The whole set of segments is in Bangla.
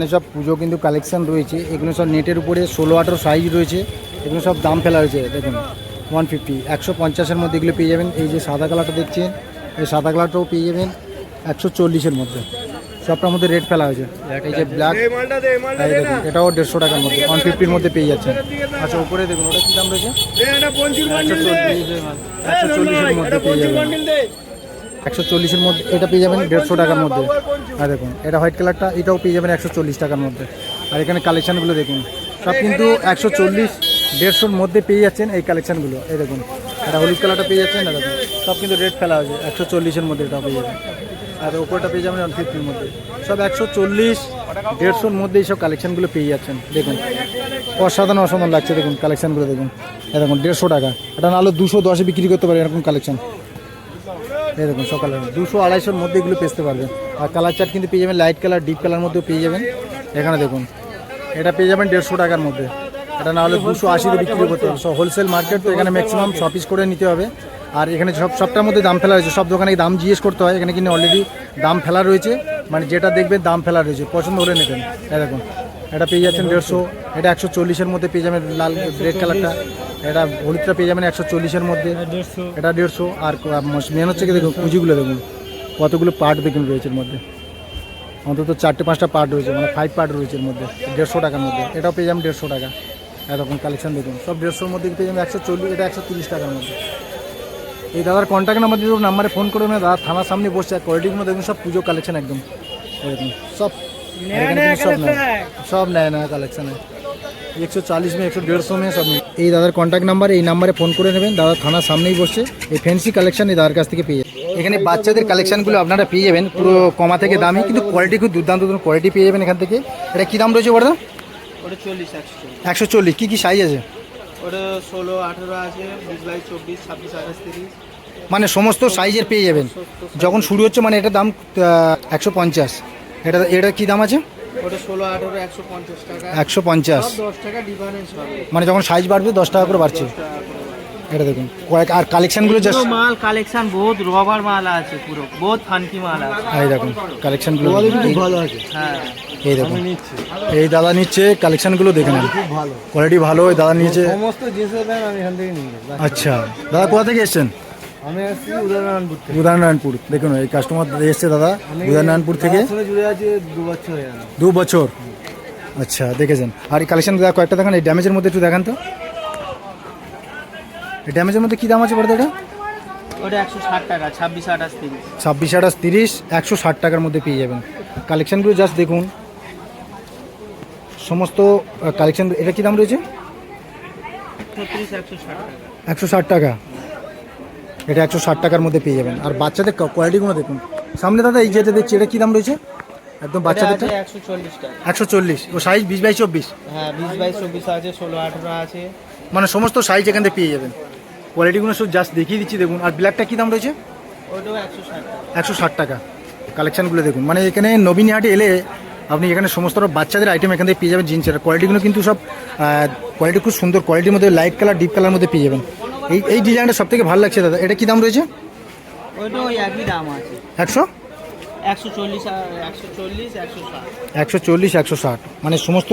এখানে সব পুজো কিন্তু কালেকশন রয়েছে। এগুলো সব নেটের উপরে ষোলো আঠেরো সাইজ রয়েছে। এগুলো সব দাম ফেলা হয়েছে দেখুন। ওয়ান ফিফটি একশো পঞ্চাশের মধ্যে এগুলো পেয়ে যাবেন। এই যে সাদা কালারটা দেখছেন এই সাদা কালারটাও পেয়ে যাবেন একশো চল্লিশের মধ্যে। সবটার মধ্যে রেট ফেলা হয়েছে। এই যে ব্ল্যাক এটাও দেড়শো টাকার মধ্যে ওয়ান ফিফটির মধ্যে পেয়ে যাচ্ছেন। আচ্ছা উপরে দেখুন ওটা কী দাম রয়েছে? একশো চল্লিশের মধ্যে। পেয়ে যাবেন একশো চল্লিশের মধ্যে, এটা পেয়ে যাবেন দেড়শো টাকার মধ্যে। আর দেখুন, এটা হোয়াইট কালারটা, এটাও পেয়ে যাবেন একশো চল্লিশ টাকার মধ্যে। আর এখানে কালেকশানগুলো দেখুন, সব কিন্তু একশো চল্লিশ, দেড়শোর মধ্যে পেয়ে যাচ্ছেন এই কালেকশানগুলো। এই দেখুন, এটা হলুদ কালারটা পেয়ে যাচ্ছেন দেখুন, সব কিন্তু রেট ফেলা হয়েছে, একশো চল্লিশের মধ্যে এটা পেয়ে যাবেন। আর ওপরটা পেয়ে যাবেন ফিফটির মধ্যে। সব একশো চল্লিশ, দেড়শোর মধ্যে এইসব কালেকশানগুলো পেয়ে যাচ্ছেন, দেখুন। অসাধারণ অসাধারণ লাগছে, দেখুন কালেকশানগুলো, দেখুন। দেখুন, দেড়শো টাকা। এটা নাহলে দুশো দশে বিক্রি করতে পারে এরকম কালেকশন। এই দেখুন সকালে দুশো আড়াইশোর মধ্যে এগুলো পেতে পারবেন। আর কালার চার্ট কিন্তু পেয়ে যাবেন লাইট কালার ডিপ কালার মধ্যেও পেয়ে যাবেন। এখানে দেখুন এটা পেয়ে যাবেন দেড়শো টাকার মধ্যে। এটা না হলে দুশো আশিতে বিক্রি করতে হবে। সব হোলসেল মার্কেট তো এখানে ম্যাক্সিমাম ছ পিস করে নিতে হবে। আর এখানে সব সবটার মধ্যে দাম ফেলা রয়েছে। সব দোকানে দাম জিজ্ঞেস করতে হয়। এখানে কিন্তু অলরেডি দাম ফেলা রয়েছে। মানে যেটা দেখবেন দাম ফেলা রয়েছে। পছন্দ হলে নেবেন। দেখুন এটা পেয়ে যাচ্ছেন দেড়শো এটা একশো চল্লিশের মধ্যে পেয়ে যাবেন লাল রেড কালারটা এটা হলুদটা পেয়ে যাবেন একশো চল্লিশের মধ্যে। এটা দেড়শো। আর মেন হচ্ছে কি দেখুন পুঁজিগুলো দেখুন। কতগুলো পার্ট দেখুন রয়েছে এর মধ্যে। অন্তত চারটে পাঁচটা পার্ট রয়েছে মানে ফাইভ পার্ট রয়েছে এর মধ্যে দেড়শো টাকার মধ্যে। এটাও পেয়ে যাবেন দেড়শো টাকা। এরকম কালেকশন দেখুন। সব দেড়শোর মধ্যে পেয়ে যাবেন একশো চল্লিশ এটা একশো তিরিশ টাকার মধ্যে। এই দাদার কন্ট্যাক্ট নাম্বার দিয়ে নাম্বারে ফোন করে নেবেন দাদা থানার সামনে বসছে আর কোয়ালিটিগুলো দেখুন সব পুজো কালেকশন একদম। এরকম সব সব নেয়। সব নেয় না কালেকশানে একশো চালিশ মে একশো দেড়শো মে সব। এই দাদার কন্ট্যাক্ট নাম্বার এই নাম্বারে ফোন করে নেবেন। দাদা থানার সামনেই বসছে। এই ফ্যান্সি কালেকশন এই দাদার কাছ থেকে পেয়ে এখানে বাচ্চাদের কালেকশনগুলো আপনারা পেয়ে যাবেন। পুরো কমা থেকে দামি কিন্তু কোয়ালিটি খুব দুর্দান্ত কোয়ালিটি পেয়ে যাবেন এখান থেকে। এটা কী দাম রয়েছে বড়দা? ওটা চল্লিশ একশো চল্লিশ। একশো চল্লিশ। কী কী সাইজ আছে? ওটা ষোলো আঠেরো আছে বিশ বাইশ চব্বিশ ছাব্বিশ আঠাশ তিরিশ। মানে সমস্ত সাইজের পেয়ে যাবেন। যখন শুরু হচ্ছে মানে এটা দাম একশো পঞ্চাশ। এটা এটা কী দাম আছে? ওটা ষোলো আঠেরো একশো পঞ্চাশ টাকা। একশো পঞ্চাশ। দশ টাকা ডিফারেন্স হবে। মানে যখন সাইজ বাড়বে দশ টাকা করে বাড়ছে। এটা দেখুন। কয়েক আর কালেকশানগুলো জাস্ট মাল কালেকশন বহুত রবার মাল আছে পুরো। বহুত ফানকি মাল আছে। এই দেখুন কালেকশনগুলো ভালো আছে। হ্যাঁ। এই দেখুন। এই দাদা নিচ্ছে কালেকশনগুলো দেখে নেন। খুব ভালো। কোয়ালিটি ভালো এই দাদা নিয়েছে। সমস্ত জিনিসের আমি এখান থেকে নিয়ে আচ্ছা। দাদা কোথা থেকে এসছেন? আমি উদয়নারায়ণপুর থেকে। উদয়নারায়ণপুর দেখুন এই কাস্টমার এসছে দাদা উদয়নারায়ণপুর থেকে। জুড়ে আছে দু বছর দু বছর? আচ্ছা দেখেছেন। আর এই কালেকশন কয়েকটা দেখান এই ড্যামেজের মধ্যে একটু দেখান তো। এই ড্যামেজের মধ্যে কী দাম আছে বলতে এটা ওটা একশো ষাট টাকা ছাব্বিশ আঠাশ তিরিশ। ছাব্বিশ আঠাশ তিরিশ একশো ষাট টাকার মধ্যে পেয়ে যাবেন। কালেকশানগুলো জাস্ট দেখুন। সমস্ত কালেকশান এটা কী দাম রয়েছে? একশো ষাট টাকা। এটা একশো ষাট টাকার মধ্যে পেয়ে যাবেন। আর বাচ্চাদের কোয়ালিটিগুলো দেখুন। সামনে দাদা এই যেটা দেখছি এটা কী দাম রয়েছে? একদম বাচ্চাদেরটা একশো চল্লিশ টাকা। একশো চল্লিশ। ও সাইজ বিশ বাই চব্বিশ? হ্যাঁ বিশ বাইশ চব্বিশ আছে ষোলো আঠেরো আছে। মানে সমস্ত সাইজ এখান থেকে পেয়ে যাবেন। কোয়ালিটিগুলো শুধু জাস্ট দেখিয়ে দিচ্ছি দেখুন। আর ব্ল্যাকটা কী দাম রয়েছে? ওটাও একশো ষাট টাকা। একশো ষাট টাকা। কালেকশানগুলো দেখুন। মানে এখানে নবীন হাটে এলে আপনি এখানে সমস্ত বাচ্চাদের আইটেম এখান থেকে পেয়ে যাবেন জিন্সের। কোয়ালিটিগুলো কিন্তু সব কোয়ালিটি খুব সুন্দর। কোয়ালিটির মধ্যে লাইট কালার ডিপ কালার মধ্যে পেয়ে যাবেন। এই এই ডিজাইনটা সব থেকে ভালো লাগছে দাদা। এটা কী দাম রয়েছে? ওইটাও ওই একই দাম আছে। একশো? একশো চল্লিশ একশো ষাট। মানে সমস্ত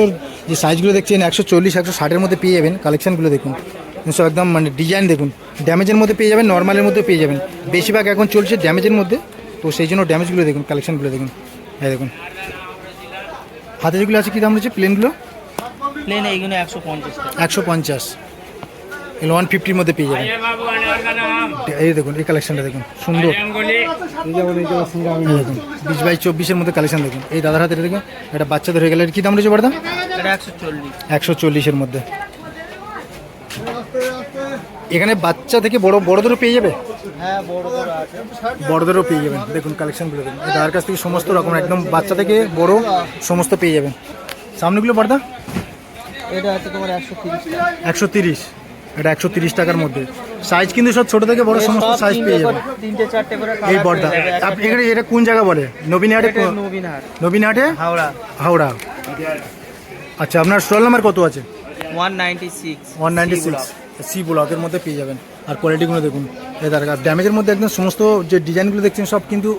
যে সাইজগুলো দেখছেন একশো চল্লিশ একশো ষাটের মধ্যে পেয়ে যাবেন কালেকশানগুলো দেখুন। সব একদম মানে ডিজাইন দেখুন। ড্যামেজের মধ্যে পেয়ে যাবেন নর্মালের মধ্যে পেয়ে যাবেন। বেশিরভাগ এখন চলছে ড্যামেজের মধ্যে। তো সেই জন্য ড্যামেজগুলো দেখুন কালেকশানগুলো দেখুন। হ্যাঁ দেখুন। হাতে যেগুলো আছে কী দাম রয়েছে? প্লেনগুলো প্লেন এইগুলো একশো পঞ্চাশ একশো পঞ্চাশ। এগুলো ওয়ান ফিফটির মধ্যে পেয়ে যাবেন। এই দেখুন এই কালেকশানটা দেখুন সুন্দর। দেখুন বিশ বাই চব্বিশের মধ্যে কালেকশান দেখুন। এই দাদার হাতে দেখুন এটা বাচ্চাদের হয়ে গেলে। এর কী দাম রয়েছে বড়দা? একশো চল্লিশের মধ্যে। এখানে বাচ্চা থেকে বড় বড়দেরও পেয়ে যাবে? হ্যাঁ বড় বড় বড়দেরও পেয়ে যাবেন। দেখুন কালেকশনগুলো দেখুন। তার কাছ থেকে সমস্ত রকম একদম বাচ্চা থেকে বড় সমস্ত পেয়ে যাবেন। সামনেগুলো পর্দা এটা আছে তোমার একশো তিরিশ একশো তিরিশ। এটা একশো তিরিশ টাকার মধ্যে। সাইজ কিন্তু সব ছোট থেকে বড় সমস্ত সাইজ পেয়ে করে এই যাবে। একটা আপনি এখানে এটা কোন জায়গা বলে? নবীনহাটে নবীনহাট। নবীনহাটে? হাওড়া। হাওড়া। আচ্ছা আপনার স্টল নাম্বার কত আছে? One ninety six one ninety six C ব্লকের মধ্যে পেয়ে যাবেন। আর কোয়ালিটিগুলো দেখুন। এই তার ড্যামেজের মধ্যে একদম সমস্ত যে ডিজাইনগুলো দেখছেন সব কিন্তু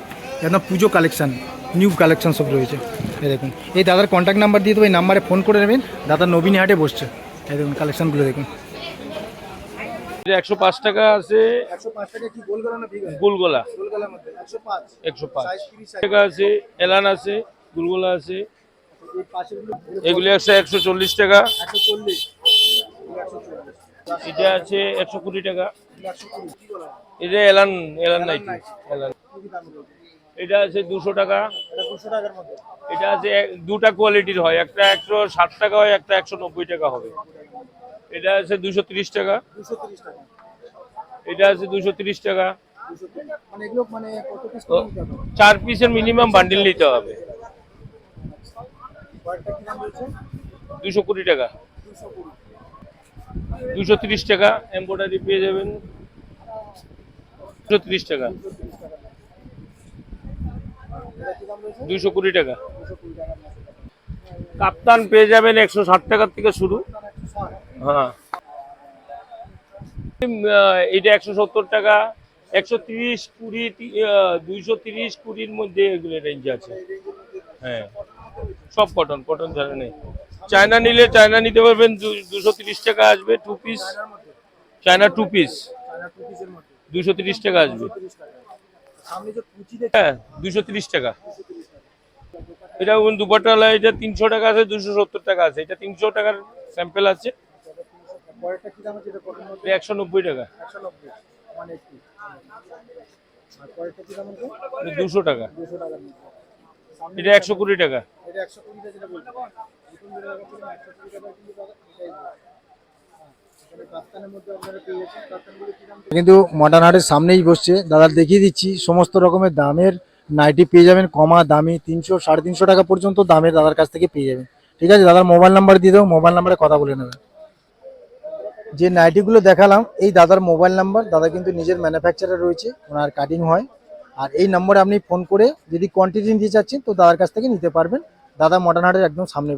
একদম পুজো কালেকশান নিউ কালেকশান সব রয়েছে। এই দেখুন। এই দাদার কন্ট্যাক্ট নাম্বার দিয়ে দেবো এই নাম্বারে ফোন করে নেবেন। দাদা নবীন হাটে বসছে। এই দেখুন কালেকশানগুলো দেখুন। একশো পাঁচ টাকা আছে। একশো পাঁচ টাকা গুলগোলা একশো পাঁচ। আছে এলান আছে গুলগোলা আছে। এগুলি আছে একশো চল্লিশ টাকা। এটা আছে একশো কুড়ি টাকা। এটা এলান এলান নাইটি এলান। এটা আছে দুশো টাকা। এটা আছে দুটা কোয়ালিটির হয়। একটা একশো ষাট টাকা হয় একটা একশো নব্বই টাকা হবে। এটা আছে দুশো তিরিশ টাকা। দুশো তিরিশ টাকা। এটা আছে দুশো তিরিশ টাকা। মানে মানে চার পিসের মিনিমাম বান্ডিল নিতে হবে। দুশো কুড়ি টাকা। দুশো তিরিশ টাকা এম্ব্রয়ডারি পেয়ে যাবেন। দুশো তিরিশ টাকা। দুশো কুড়ি টাকা। কাপ্তান পেয়ে যাবেন একশো ষাট টাকার থেকে শুরু। হ্যাঁ। এটা একশো সত্তর টাকা, একশো তিরিশ, কুড়ি দুইশো তিরিশ, কুড়ির মধ্যে এগুলো রেঞ্জ আছে। হ্যাঁ। সব কটন কটন ছাড়া নেই। চায়না নিলে চায়না নিতে পারবেন দুশো তিরিশ টাকা আসবে two piece China two piece দুশো তিরিশ টাকা আসবে। হ্যাঁ দুশো তিরিশ টাকা। এটা দুপাটালা এটা তিনশো টাকা আছে, দুশো সত্তর টাকা আছে। এটা তিনশো টাকার স্যাম্পেল আছে। পরেরটা কি দাম আছে এটা কটন মধ্যে একশো নব্বই টাকা। একশো নব্বই। ওয়ান এইটটি আর পরেরটা কি দাম আছে দুশো টাকা। দুশো টাকার মধ্যে সামনে এটা একশো কুড়ি টাকা। এটা একশো কুড়িটা যেটা বলছি। নতুন বেরো টাকা টাকা কিন্তু দাদা এটাই কি কিন্তু মডার্ন হাটের সামনেই বসছে। দাদা দেখিয়ে দিচ্ছি সমস্ত রকমের দামের নাইটি পেয়ে যাবেন। কমা দামি তিনশো সাড়ে তিনশো টাকা পর্যন্ত দামের দাদার কাছ থেকে পেয়ে যাবেন। ঠিক আছে দাদার মোবাইল নাম্বার দিয়ে দেবো মোবাইল নাম্বারে কথা বলে নেবেন যে নাইটিগুলো দেখালাম, এই দাদার মোবাইল নাম্বার দাদা কিন্তু নিজের ম্যানুফ্যাকচারার রয়েছে, ওনার কাটিং হয়। আর এই নম্বরে আপনি ফোন করে যদি কোয়ান্টিটি নিতে চাচ্ছেন, তো দাদার কাছ থেকে নিতে পারবেন। দাদা মডার্ন হাটের একদম সামনে